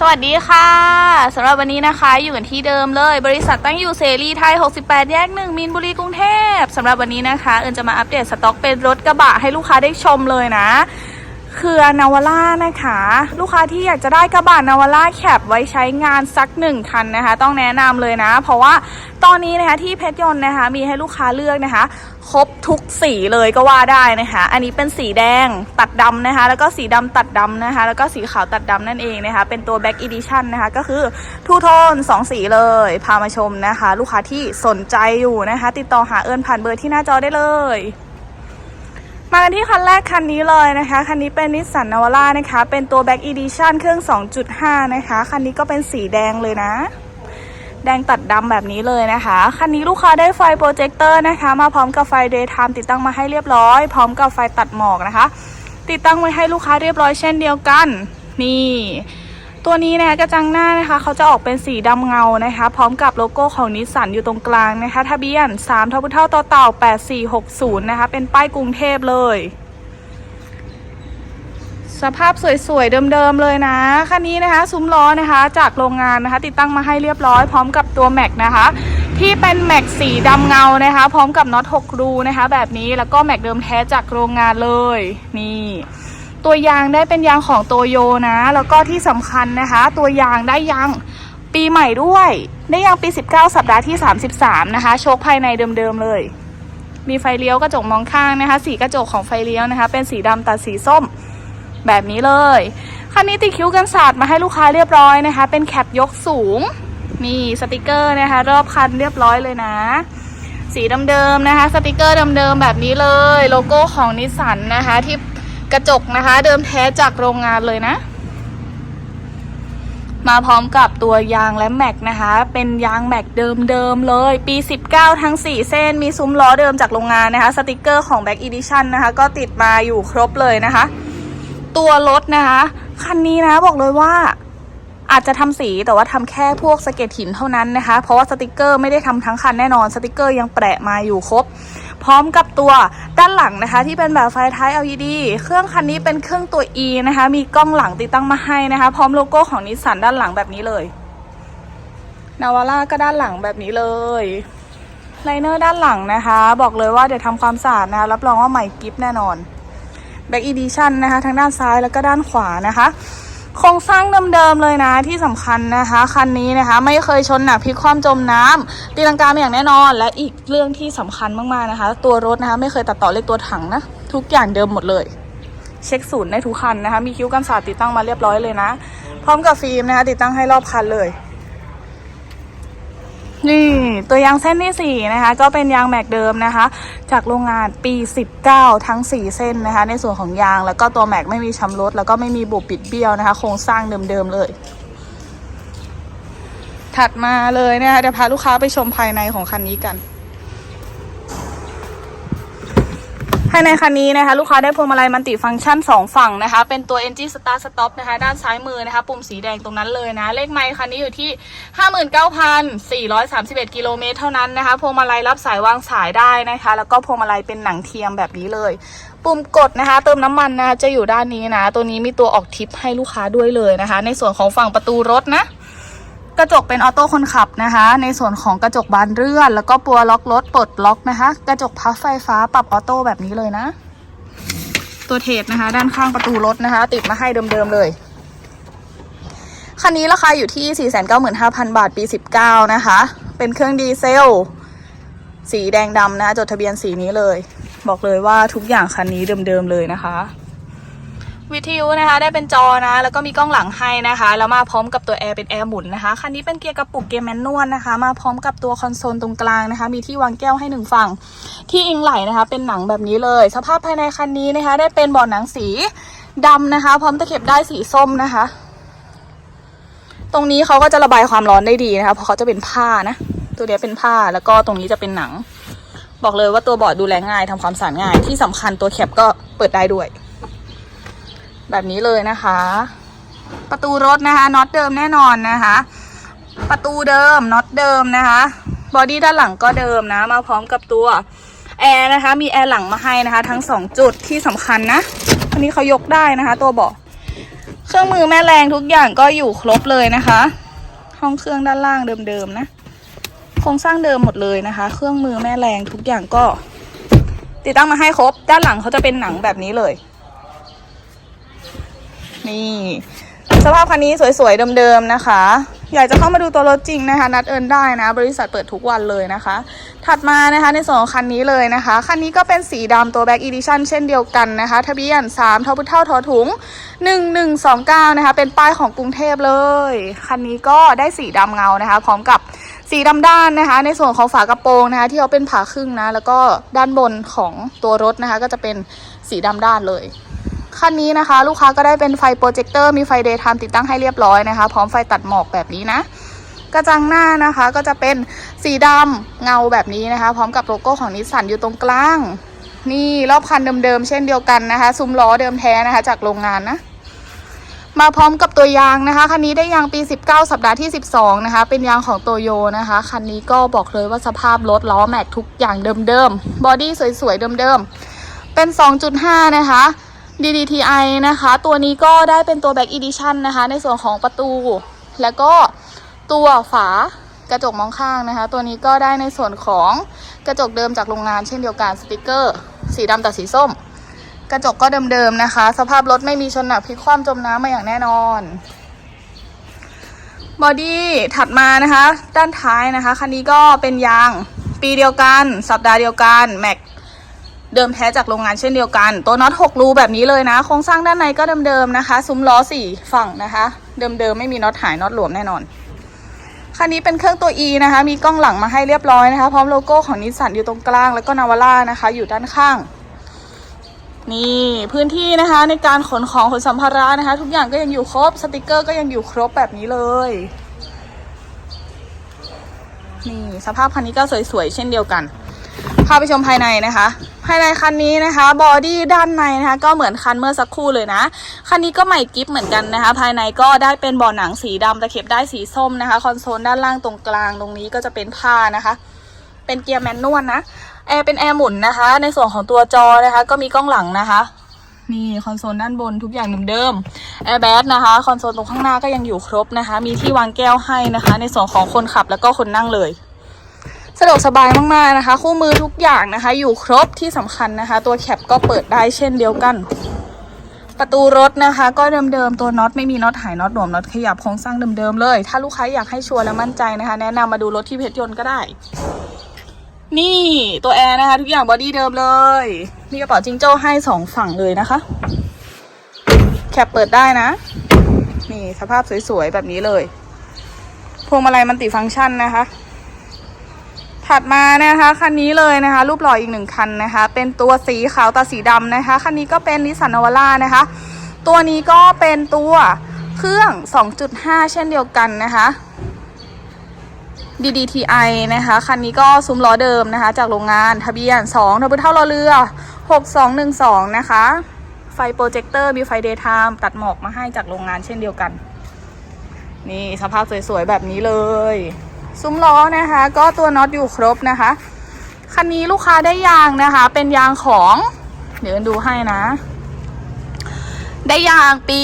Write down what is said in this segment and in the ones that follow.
สวัสดีค่ะสำหรับวันนี้นะคะ อยู่กันที่เดิมเลย บริษัทตั้งอยู่เสรีไทย 68 แยก 1 มีนบุรีกรุงเทพสำหรับวันนี้นะคะ เอิญจะมาอัปเดตสต็อกเป็นรถกระบะให้ลูกค้าได้ชมเลยนะ คือนาวาร่านะคะ ลูกค้าที่อยากจะได้กระบะนาวาร่าแคปไว้ใช้งานสักหนึ่งคันนะคะ ต้องแนะนำเลยนะ เพราะว่าตอนนี้นะคะที่เพชรยนต์นะคะ มีให้ลูกค้าเลือกนะคะ ครบทุกสีเลยก็ว่าได้นะคะ อันนี้เป็นสีแดงตัดดำนะคะ แล้วก็สีดำตัดดำนะคะ แล้วก็สีขาวตัดดำนั่นเองนะคะ เป็นตัว Back Edition นะคะ ก็คือทูโทน2 สีเลย พามาชมนะคะ ลูกค้าที่สนใจอยู่นะคะ ติดต่อหาเอิญผ่านเบอร์ที่หน้าจอได้เลย มากันที่คันแรกคันนี้เลยนะคะ คันนี้เป็นนิสสันนาวาร่านะคะ เป็นตัว Back Edition เครื่อง 2.5 นะคะ คันนี้ก็เป็นสีแดงเลยนะ แดงตัดดำแบบนี้เลยนะคะ คันนี้ลูกค้าได้ไฟโปรเจคเตอร์นะคะ มาพร้อมกับไฟ Daytime ติดตั้งมาให้เรียบร้อย พร้อมกับไฟตัดหมอกนะคะ ติดตั้งไว้ให้ลูกค้าเรียบร้อยเช่นเดียวกัน นี่ ตัวนี้นะคะกระจังหน้านะคะเขาจะออกเป็นสีดำเงานะคะ พร้อมกับโลโก้ของนิสสันอยู่ตรงกลางนะคะทะเบียน3ทพเท่าต่อเต่า 8460 นะคะ เป็นป้ายกรุงเทพเลย สภาพสวยๆ เดิมๆเลยนะคันนี้นะคะซุ้มล้อนะคะ จากโรงงานนะคะ ติดตั้งมาให้เรียบร้อย พร้อมกับตัวแม็กนะคะที่เป็นแม็กสีดำเงานะคะ พร้อมกับน็อต6รูนะคะ แบบนี้แล้วก็แม็กเดิมแท้จากโรงงานเลย นี่ ตัวยางได้เป็นยางของโตโยนะ แล้วก็ที่สำคัญนะคะ ตัวยางได้ยางปีใหม่ด้วย ได้ยางปี 19 สัปดาห์ที่ 33 นะคะ โชคภายในเดิมๆเลย มีไฟเลี้ยวกระจกมองข้างนะคะ สีกระจกของไฟเลี้ยวนะคะ เป็นสีดำตัดสีส้มแบบนี้เลย คันนี้ติดคิ้วกันศาสตร์มาให้ลูกค้าเรียบร้อยนะคะ เป็นแคปยกสูง มีสติกเกอร์นะคะ รอบคันเรียบร้อยเลยนะ สีเดิมๆนะคะ สติกเกอร์เดิมๆแบบนี้เลย โลโก้ของนิสสันนะคะที่ กระจกนะคะ เดิมแท้จากโรงงานเลยนะ มาพร้อมกับตัวยางและแม็กนะคะ เป็นยางแม็กเดิมๆเลย ปี 19 ทั้ง 4 เส้น มีซุ้มล้อเดิมจากโรงงานนะคะ สติกเกอร์ของ Back Edition นะคะ ก็ติดมาอยู่ครบเลยนะคะ ตัวรถนะคะ คันนี้นะบอกเลยว่า อาจจะทำสีแต่ว่าทำแค่พวกสะเก็ตหินเท่านั้นนะคะ เพราะว่าสติกเกอร์ไม่ได้ทำทั้งคันแน่นอนสติกเกอร์ยังแปะมาอยู่ครบ พร้อมกับตัวด้านหลังนะคะ ที่เป็นแบบไฟท้าย LED เครื่องคันนี้เป็นเครื่องตัว E นะคะ มีกล้องหลังติดตั้งมาให้นะคะ พร้อมโลโก้ของนิสสันด้านหลังแบบนี้เลยนาวาร่าก็ด้านหลังแบบนี้เลยไลเนอร์ด้านหลังนะคะ บอกเลยว่าเดี๋ยวทำความสะอาดนะคะรับรองว่าใหม่กิฟแน่นอน Back Edition นะคะ ทั้งด้านซ้ายแล้วก็ด้านขวานะคะ โครงสร้างเดิมๆเลยนะที่สำคัญนะคะคันนี้นะคะ ไม่เคยชนหนักพลิกคว่ำจมน้ำตีลังกามาอย่างแน่นอน และอีกเรื่องที่สำคัญมากๆนะคะ ตัวรถนะคะ ไม่เคยตัดต่อเลขตัวถังนะทุกอย่างเดิมหมดเลย เช็คศูนย์ในทุกคันนะคะ มีคิ้วกันสาดติดตั้งมาเรียบร้อยเลยนะ พร้อมกับฟิล์มนะคะ ติดตั้งให้รอบคันเลย นี่ตัวยางเส้นที่ 4 นะคะ ก็เป็นยางแม็กเดิมนะคะ จากโรงงานปี 19 ทั้ง 4 เส้นนะคะ ในส่วนของยางแล้วก็ตัวแม็กไม่มีชำรุดแล้วก็ไม่มีบุบปิดเบี้ยวนะคะ โครงสร้างเดิมๆเลย ถัดมาเลยนะคะเดี๋ยวพาลูกค้าไปชมภายในของคันนี้กัน ภายในคันนี้นะคะ ลูกค้าได้พวงมาลัยมันติฟังก์ชัน 2 ฝั่งนะคะ เป็นตัว Engine Start Stop นะคะ ด้านซ้ายมือนะคะ ปุ่มสีแดงตรงนั้นเลยนะ เลขไมค์คันนี้อยู่ที่ 59,431 กิโลเมตรเท่านั้นนะคะ พวงมาลัยรับสายวางสายได้นะคะ แล้วก็พวงมาลัยเป็นหนังเทียมแบบนี้เลย ปุ่มกดนะคะ เติมน้ำมันนะจะอยู่ด้านนี้นะ ตัวนี้มีตัวออกทิปให้ลูกค้าด้วยเลยนะคะ ในส่วนของฝั่งประตูรถนะ กระจกเป็นออโต้คนขับนะคะ ในส่วนของกระจกบานเลื่อน แล้วก็ปัวล็อกรถปลดล็อกนะคะ กระจกพับไฟฟ้าปรับออโต้แบบนี้เลยนะ ตัวเทปนะคะ ด้านข้างประตูรถนะคะ ติดมาให้เดิมๆเลยคันนี้ราคาอยู่ที่ 495,000 บาทปี 19 นะคะ เป็นเครื่องดีเซล สีแดงดำนะ จดทะเบียนสีนี้เลย บอกเลยว่าทุกอย่างคันนี้เดิมๆเลยนะคะ วิทยุนะคะ ได้เป็นจอนะ แล้วก็มีกล้องหลังให้นะคะ แล้วมาพร้อมกับตัวแอร์เป็นแอร์หมุนนะคะ คันนี้เป็นเกียร์กระปุกเกียร์แมนนวลนะคะ มาพร้อมกับตัวคอนโซลตรงกลางนะคะ มีที่วางแก้วให้หนึ่งฝั่ง ที่อิงไหลนะคะ เป็นหนังแบบนี้เลย สภาพภายในคันนี้นะคะ ได้เป็นเบาะหนังสีดำนะคะ พร้อมตะเข็บได้สีส้มนะคะ ตรงนี้เขาก็จะระบายความร้อนได้ดีนะคะ เพราะเขาจะเป็นผ้านะ ตัวเนี้ยเป็นผ้า แล้วก็ตรงนี้จะเป็นหนัง บอกเลยว่าตัวเบาะดูแลง่ายทำความสะอาดง่าย ที่สำคัญตัวแคปก็เปิดได้ด้วย แบบนี้เลยนะคะ ประตูรถนะคะน็อตเดิมแน่นอนนะคะ ประตูเดิมน็อตเดิมนะคะบอดี้ด้านหลังก็เดิมนะ มาพร้อมกับตัวแอร์นะคะ มีแอร์หลังมาให้นะคะ ทั้งสองจุดที่สำคัญนะอันนี้เขายกได้นะคะ ตัวเบาะเครื่องมือแม่แรงทุกอย่างก็อยู่ครบเลยนะคะ ห้องเครื่องด้านล่างเดิมๆนะโครงสร้างเดิมหมดเลยนะคะ เครื่องมือแม่แรงทุกอย่างก็ ติดตั้งมาให้ครบ ด้านหลังเขาจะเป็นหนังแบบนี้เลย นี่ สภาพคันนี้สวยๆเดิมๆนะคะ อยากจะเข้ามาดูตัวรถจริงนะคะ นัดเอิญได้นะ บริษัทเปิดทุกวันเลยนะคะ ถัดมานะคะในส่วนของคันนี้เลยนะคะ คันนี้ก็เป็นสีดำตัว Back Edition เช่นเดียวกันนะคะ ทะเบียน3ทอพุเท่าทอถุง 1129 นะคะ เป็นป้ายของกรุงเทพเลย คันนี้ก็ได้สีดำเงานะคะ พร้อมกับสีดำด้านนะคะ ในส่วนของฝากระโปรงนะคะ ที่เขาเป็นผ่าครึ่งนะ แล้วก็ด้านบนของตัวรถนะคะ ก็จะเป็นสีดำด้านเลย คันนี้นะคะ ลูกค้าก็ได้เป็นไฟโปรเจคเตอร์มีไฟเดย์ไทม์ติดตั้งให้เรียบร้อยนะคะ พร้อมไฟตัดหมอกแบบนี้นะ กระจังหน้านะคะก็จะเป็นสีดำเงาแบบนี้นะคะ พร้อมกับโลโก้ของนิสสันอยู่ตรงกลาง นี่รอบคันเดิมๆเช่นเดียวกันนะคะ ซุ้มล้อเดิมแท้นะคะ จากโรงงานนะมาพร้อมกับตัวยางนะคะ คันนี้ได้ยางปี 19 สัปดาห์ที่ 12 นะคะ เป็นยางของโตโยนะคะ คันนี้ก็บอกเลยว่าสภาพรถล้อแม็กทุกอย่างเดิมๆ บอดี้สวยๆ เดิมๆ เป็น 2.5 นะคะ DDTI นะคะ ตัวนี้ก็ได้เป็นตัว Back Edition นะคะ ในส่วนของประตู แล้วก็ตัวฝากระจกมองข้างนะคะ ตัวนี้ก็ได้ในส่วนของกระจกเดิมจากโรงงานเช่นเดียวกันสติกเกอร์ สีดำตัดสีส้ม กระจกก็เดิมๆนะคะ สภาพรถไม่มีชนหนักพลิกคว่ำจมน้ำมาอย่างแน่นอนบอดี้ถัดมานะคะ ด้านท้ายนะคะ คันนี้ก็เป็นยางปีเดียวกัน สัปดาห์เดียวกันแม็ก เดิมแท้จากโรงงานเช่นเดียวกัน ตัวน็อต6รูแบบนี้เลยนะ โครงสร้างด้านในก็เดิมๆนะคะ ซุ้มล้อสี่ฝั่งนะคะ เดิมๆไม่มีน็อตหายน็อตหลวมแน่นอนคันนี้เป็นเครื่องตัว E นะคะ มีกล้องหลังมาให้เรียบร้อยนะคะ พร้อมโลโก้ของนิสสันอยู่ตรงกลาง แล้วก็นาวาร่านะคะ อยู่ด้านข้าง นี่พื้นที่นะคะในการขนของขนสัมภาระนะคะ ทุกอย่างก็ยังอยู่ครบ สติกเกอร์ก็ยังอยู่ครบแบบนี้เลย นี่สภาพคันนี้ก็สวยๆเช่นเดียวกัน พาไปชมภายในนะคะ ภายในคันนี้นะคะบอดี้ด้านในนะคะ ก็เหมือนคันเมื่อสักครู่เลยนะ คันนี้ก็ใหม่กิฟเหมือนกันนะคะ ภายในก็ได้เป็นเบาะหนังสีดำตะเข็บได้สีส้มนะคะ คอนโซลด้านล่างตรงกลางตรงนี้ก็จะเป็นผ้านะคะ เป็นเกียร์แมนนวลนะแอร์เป็นแอร์หมุนนะคะ ในส่วนของตัวจอนะคะ ก็มีกล้องหลังนะคะนี่คอนโซลด้านบนทุกอย่างเดิมๆแอร์แบ็กนะคะคอนโซลตรงข้างหน้าก็ยังอยู่ครบนะคะ มีที่วางแก้วให้นะคะ ในส่วนของคนขับแล้วก็คนนั่งเลย สะดวกสบายมากๆนะคะ คู่มือทุกอย่างนะคะ อยู่ครบที่สำคัญนะคะ ตัวแคปก็เปิดได้เช่นเดียวกัน ประตูรถนะคะ ก็เดิมๆตัวน็อตไม่มีน็อตหายน็อตหลวมน็อตขยับโครงสร้างเดิมๆเลย ถ้าลูกค้าอยากให้ชัวร์และมั่นใจนะคะ แนะนำมาดูรถที่เพชรยนต์ก็ได้ นี่ตัวแอร์นะคะ ทุกอย่างบอดี้เดิมเลยมีกระเป๋าจิงโจ้ให้สองฝั่งเลยนะคะ แคปเปิดได้นะ นี่สภาพสวยๆแบบนี้เลยพวงมาลัยมันติฟังก์ชันนะคะ ถัดมานะคะคันนี้เลยนะคะรูปหล่ออีกหนึ่งคันนะคะ เป็นตัวสีขาวตาสีดำนะคะคันนี้ก็เป็นนิสสันนวาร่านะคะ ตัวนี้ก็เป็นตัวเครื่อง 2.5 เช่นเดียวกันนะคะ DDTI นะคะคันนี้ก็ซุ้มล้อเดิมนะคะ จากโรงงานทะเบียน2ทะเบียนเท่ารอเรือ 6212 นะคะ ไฟโปรเจคเตอร์มีไฟเดย์ไทม์ตัดหมอกมาให้จากโรงงานเช่นเดียวกัน นี่สภาพสวยๆแบบนี้เลย ซุ้มล้อนะคะ ก็ตัวน็อตอยู่ครบนะคะ คันนี้ลูกค้าได้ยางนะคะ เป็นยางของ เดี๋ยวดูให้นะ ได้ยางปี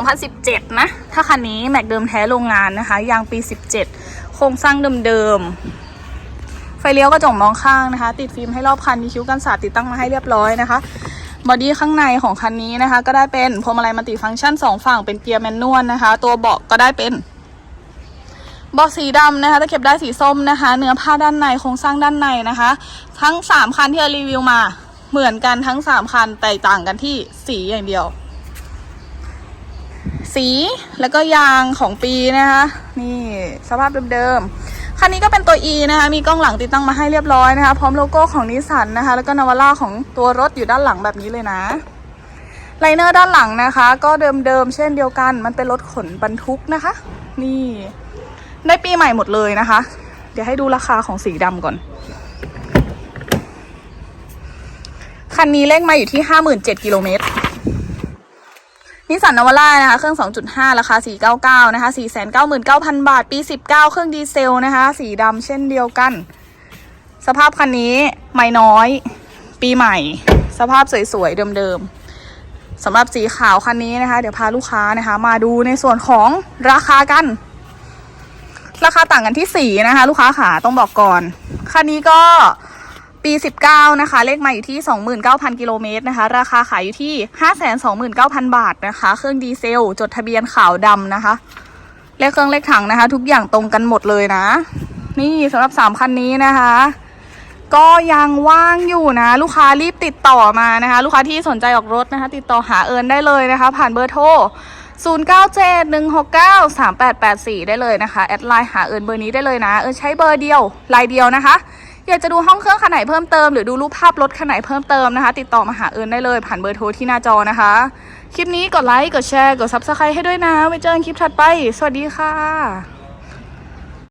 2017 นะ ถ้าคันนี้แม็กเดิมแท้โรงงานนะคะ ยางปี 17 โครงสร้างเดิมๆ ไฟเลี้ยวกระจกมองข้างนะคะ ติดฟิล์มให้รอบคัน มีคิ้วกันสาดติดตั้งมาให้เรียบร้อยนะคะบอดี้ข้างในของคันนี้นะคะ ก็ได้เป็นพวงมาลัยมัลติฟังก์ชันสองฝั่งเป็นเกียร์แมนนวลนะคะ ตัวเบาะก็ได้เป็น บาะสีดำนะคะตะเข็บได้สีส้มนะคะ เนื้อผ้าด้านในโครงสร้างด้านในนะคะ ทั้ง 3 คันที่เรารีวิวมาเหมือนกันทั้ง 3 คันแต่ต่างกันที่สีอย่างเดียว สีแล้วก็ยางของปีนะคะ นี่สภาพเดิมๆคันนี้ก็เป็นตัว E นะคะมีกล้องหลังติดตั้งมาให้เรียบร้อยนะคะ พร้อมโลโก้ของนิสสันนะคะ แล้วก็นาวาร่าของตัวรถอยู่ด้านหลังแบบนี้เลยนะไลเนอร์ด้านหลังนะคะ ก็เดิมๆเช่นเดียวกัน มันเป็นรถขนบรรทุกนะคะ นี่ ได้ปีใหม่หมดเลยนะคะ เดี๋ยวให้ดูราคาของสีดำก่อน คันนี้เลขมาอยู่ที่ห้าหมื่นเจ็ดกิโลเมตรนิสสันนวาร่านะคะ เครื่อง 2.5 ราคา 499 นะคะ 499,000 บาท ปี 19 เครื่องดีเซลนะคะ สีดำเช่นเดียวกัน สภาพคันนี้ไม่น้อย ปีใหม่ สภาพสวยๆ เดิมๆสำหรับสีขาวคันนี้นะคะ เดี๋ยวพาลูกค้านะคะ มาดูในส่วนของราคากัน ราคาต่างกันที่สีนะคะ ลูกค้าขาต้องบอกก่อน คันนี้ก็ปี 19 นะคะ เลขมาอยู่ที่ 29,000 กิโลเมตรนะคะ ราคาขายอยู่ที่ 529,000 บาทนะคะ เครื่องดีเซล จดทะเบียนขาวดำนะคะ เลขเครื่องเลขถังนะคะ ทุกอย่างตรงกันหมดเลยนะ นี่สำหรับ 3 คันนี้นะคะ ก็ยังว่างอยู่นะ ลูกค้ารีบติดต่อมานะคะ ลูกค้าที่สนใจออกรถนะคะ ติดต่อหาเอิญได้เลยนะคะ ผ่านเบอร์โทร 0971693884 ได้เลยนะคะ แอดไลน์หาเอิญเบอร์นี้ได้เลยนะ เอิญใช้เบอร์เดียวลายเดียวนะคะ อยากจะดูห้องเครื่องคันไหนเพิ่มเติมหรือดูรูปภาพรถคันไหนเพิ่มเติมนะคะ ติดต่อมาหาเอิญได้เลยผ่านเบอร์โทรที่หน้าจอนะคะ คลิปนี้กดไลค์ กดแชร์ กด Subscribe ให้ด้วยนะ ไว้เจอกันคลิปถัดไป สวัสดีค่ะ